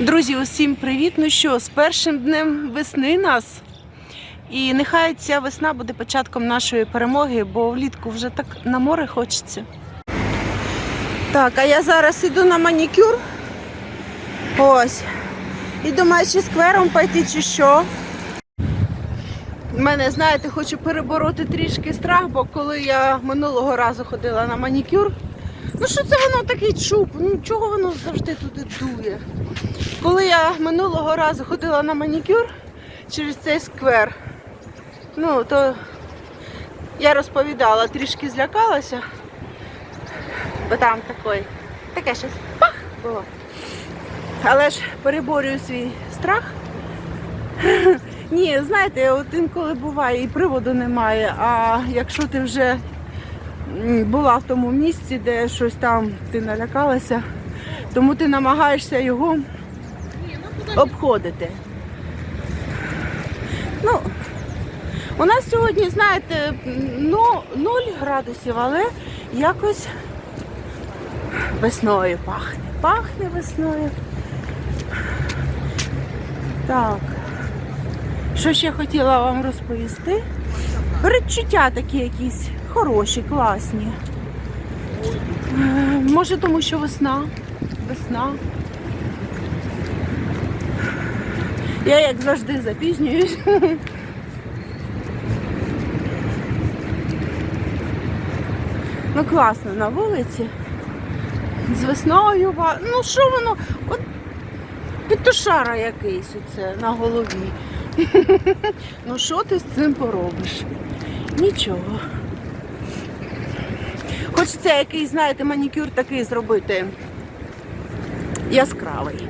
Друзі, усім привіт! Ну що, з першим днем весни нас. І нехай ця весна буде початком нашої перемоги, бо влітку вже так на море хочеться. Так, а я зараз іду на манікюр. Ось. І думаю, чи сквером пойти, чи що. У мене, знаєте, хочу перебороти трішки страх, бо коли я минулого разу ходила на манікюр, ну що це воно такий чуб? Ну чого воно завжди туди дує? Коли я минулого разу ходила на манікюр через цей сквер, ну то я розповідала, трішки злякалася, бо там такий, таке щось пах було. Але ж переборюю свій страх. Ні, знаєте, от інколи буває і приводу немає. А якщо ти вже була в тому місці, де щось там ти налякалася, тому ти намагаєшся його обходити. Ну, у нас сьогодні, знаєте, ну, 0 градусів, але якось весною пахне. Пахне весною. Так. Що ще хотіла вам розповісти? Передчуття такі якісь хороші, класні. Е, Може, тому що весна. Весна. Я як завжди запізнююсь. Ну класно на вулиці. З весною. Ну що воно? От петушара якийсь оце на голові. Ну що ти з цим поробиш? Нічого. Хочеться якийсь, знаєте, манікюр такий зробити яскравий.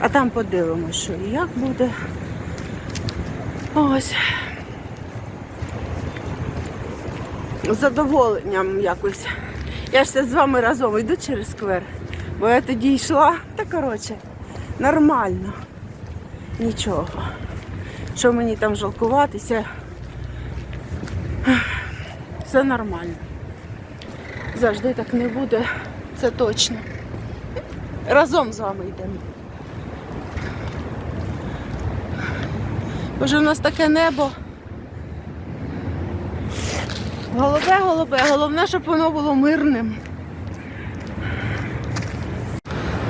А там подивимося, що і як буде. Ось. З задоволенням якось. Я ж з вами разом йду через сквер. Бо я тоді йшла, та коротше, нормально. Нічого. Що мені там жалкуватися? Все нормально. Завжди так не буде, це точно. Разом з вами йдемо. Боже, у нас таке небо. Голубе, голубе, головне, щоб воно було мирним.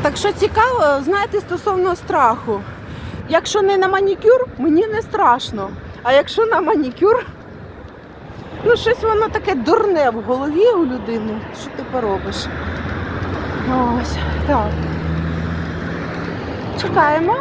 Так що цікаво, знаєте, стосовно страху. Якщо не на манікюр, мені не страшно. А якщо на манікюр, ну щось воно таке дурне в голові у людини. Що ти поробиш? Ось, так. Чекаємо.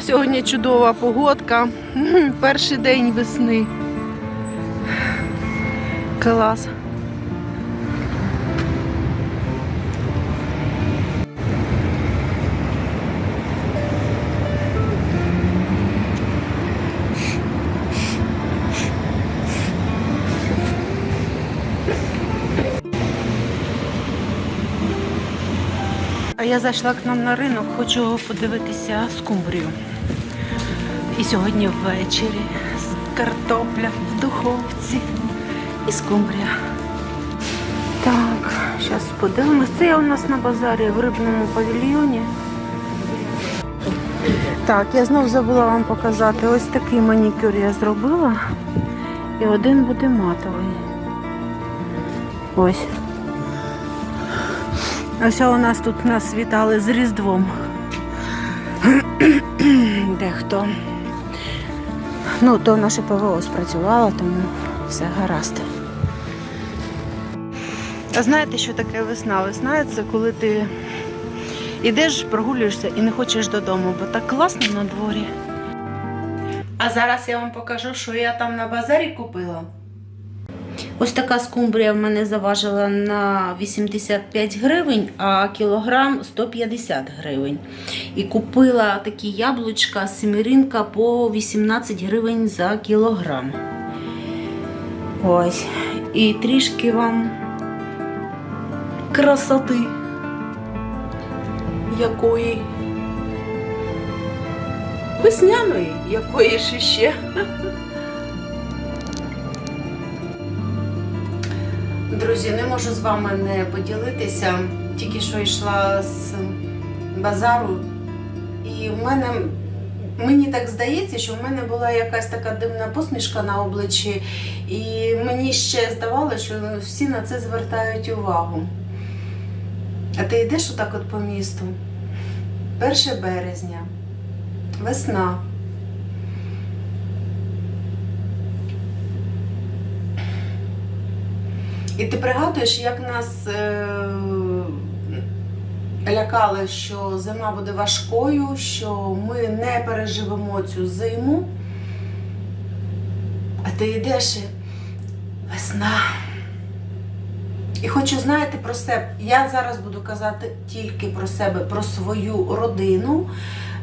Сьогодні чудова погодка. Перший день весни. Клас. Я зайшла к нам на ринок, хочу подивитися скумбрію. І сьогодні ввечері з картопля в духовці і скумбрія. Так, зараз подивимось. Це я у нас на базарі в рибному павільйоні. Так, я знов забула вам показати. Ось такий манікюр я зробила. І один буде матовий. Ось. Ось у нас тут нас вітали з Різдвом. Дехто. Ну, то наше ПВО спрацювало, тому все гаразд. А знаєте, що таке весна? Весна це коли ти йдеш, прогулюєшся і не хочеш додому, бо так класно на дворі. А зараз я вам покажу, що я там на базарі купила. Ось така скумбрія в мене заважила на 85 гривень, а кілограм 150 гривень. І купила такі яблучка семіринка по 18 гривень за кілограм. Ось. І трішки вам красоти, якої весняної, якої ж іще. Друзі, не можу з вами не поділитися. Тільки що йшла з базару, і в мене мені так здається, що в мене була якась така дивна посмішка на обличчі, і мені ще здавалося, що всі на це звертають увагу. А ти йдеш отак от по місту? 1 березня, весна. І ти пригадуєш, як нас е, лякали, що зима буде важкою, що ми не переживемо цю зиму. А ти йдеш і весна. І хочу знаєте про себе. Я зараз буду казати тільки про себе, про свою родину,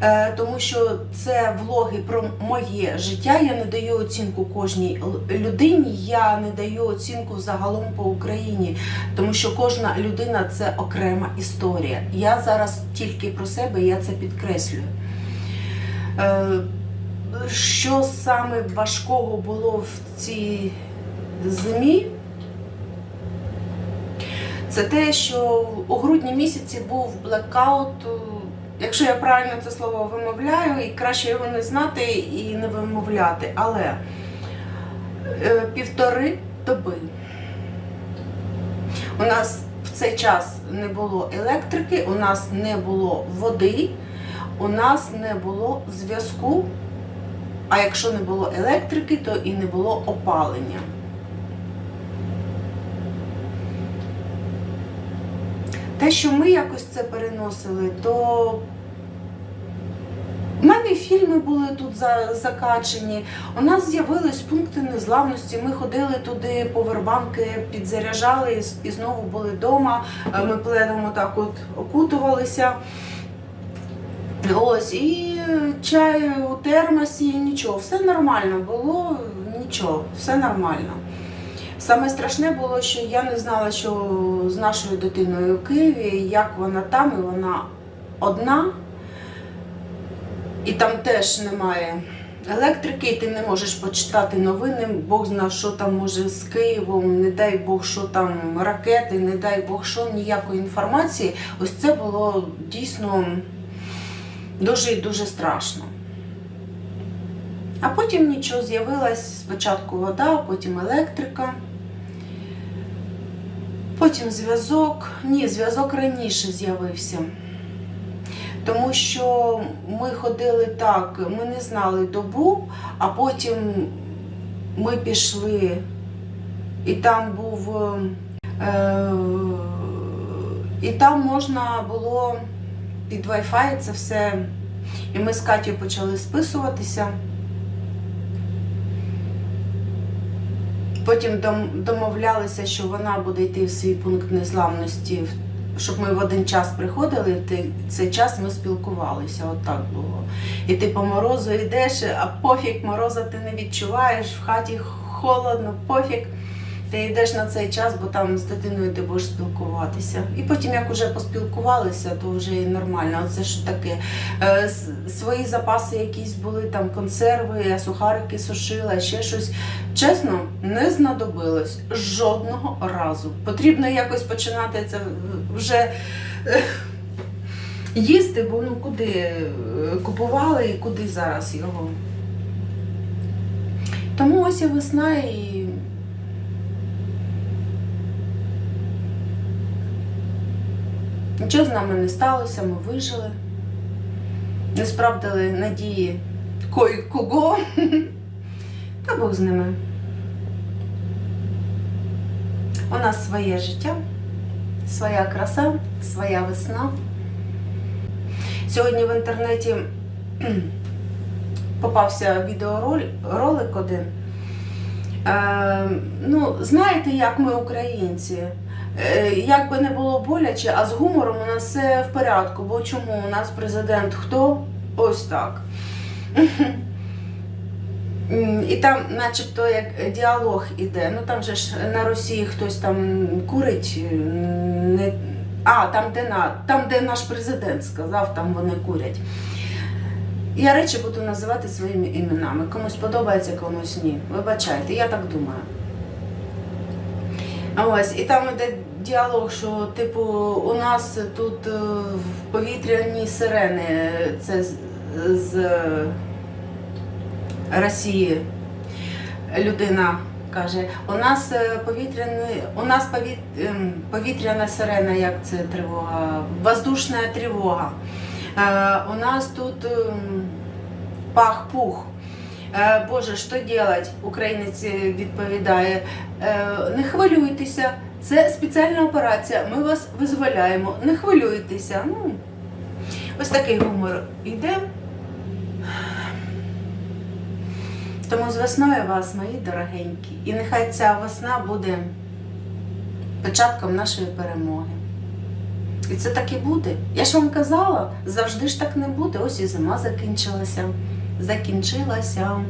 е, тому що це влоги про моє життя. Я не даю оцінку кожній людині, я не даю оцінку загалом по Україні, тому що кожна людина це окрема історія. Я зараз тільки про себе, я це підкреслюю. Е, Що саме важкого було в цій зимі? Це те, що у грудні місяці був блекаут. Якщо я правильно це слово вимовляю, і краще його не знати і не вимовляти, але е, півтори доби. У нас в цей час не було електрики, у нас не було води, у нас не було зв'язку. А якщо не було електрики, то і не було опалення. Те, що ми якось це переносили, то в мене фільми були тут закачені. У нас з'явились пункти незламності. Ми ходили туди, повербанки підзаряджали і знову були вдома. Ми пледом так от окутувалися. Ось, і чай у термосі, нічого, все нормально було, нічого, все нормально. Саме страшне було, що я не знала, що з нашою дитиною в Києві, як вона там, і вона одна, і там теж немає електрики, і ти не можеш почитати новини, Бог зна, що там може з Києвом, не дай Бог, що там ракети, не дай Бог, що ніякої інформації. Ось це було дійсно дуже і дуже страшно. А потім нічого з'явилась спочатку вода, потім електрика, потім зв'язок. Ні, зв'язок раніше з'явився. Тому що ми ходили так, ми не знали добу, а потім ми пішли, і там був. Е, і там можна було під Wi-Fi це все. І ми з Катєю почали списуватися. Потім домовлялися, що вона буде йти в свій пункт незламності, щоб ми в один час приходили, в цей час ми спілкувалися. От так було. І ти по морозу йдеш, а пофіг, мороза ти не відчуваєш, в хаті холодно, пофіг. Ти йдеш на цей час, бо там з дитиною ти будеш спілкуватися. І потім, як вже поспілкувалися, то вже і нормально. Оце що таке. Е, свої запаси якісь були, там консерви, сухарики сушила, ще щось. Чесно, не знадобилось жодного разу. Потрібно якось починати це вже е, їсти, бо ну куди е, купували і куди зараз його. Тому ось і весна і. Нічого з нами не сталося, ми вижили, не справдили надії кой кого. Та Бог з ними. У нас своє життя, своя краса, своя весна. Сьогодні в інтернеті попався відеоролик один. Е, ну, знаєте, як ми українці? Е, Як би не було боляче, а з гумором у нас все в порядку. Бо чому у нас президент хто? Ось так. І там, начебто, як діалог іде. Ну там же ж на Росії хтось там курить. е, Не... А, там де, на... там, де наш президент сказав, там вони курять. Я речі буду називати своїми іменами. Комусь подобається, комусь ні. Вибачайте, я так думаю. Ось, і там іде діалог, що типу у нас тут е, в повітряні сирени, це з, з Росії людина каже, у нас е, повітряний, у нас повіт, ем, повітряна сирена, як це тривога, воздушна тривога. Е, у нас тут ем, пах-пух. Е, Боже, що делать? Українець відповідає. «Е, Не хвилюйтеся, це спеціальна операція. Ми вас визволяємо. Не хвилюйтеся. Ну, ось такий гумор йде. Тому з весною вас, мої дорогенькі, і нехай ця весна буде початком нашої перемоги. І це так і буде. Я ж вам казала, завжди ж так не буде. Ось і зима закінчилася. Закінчилася.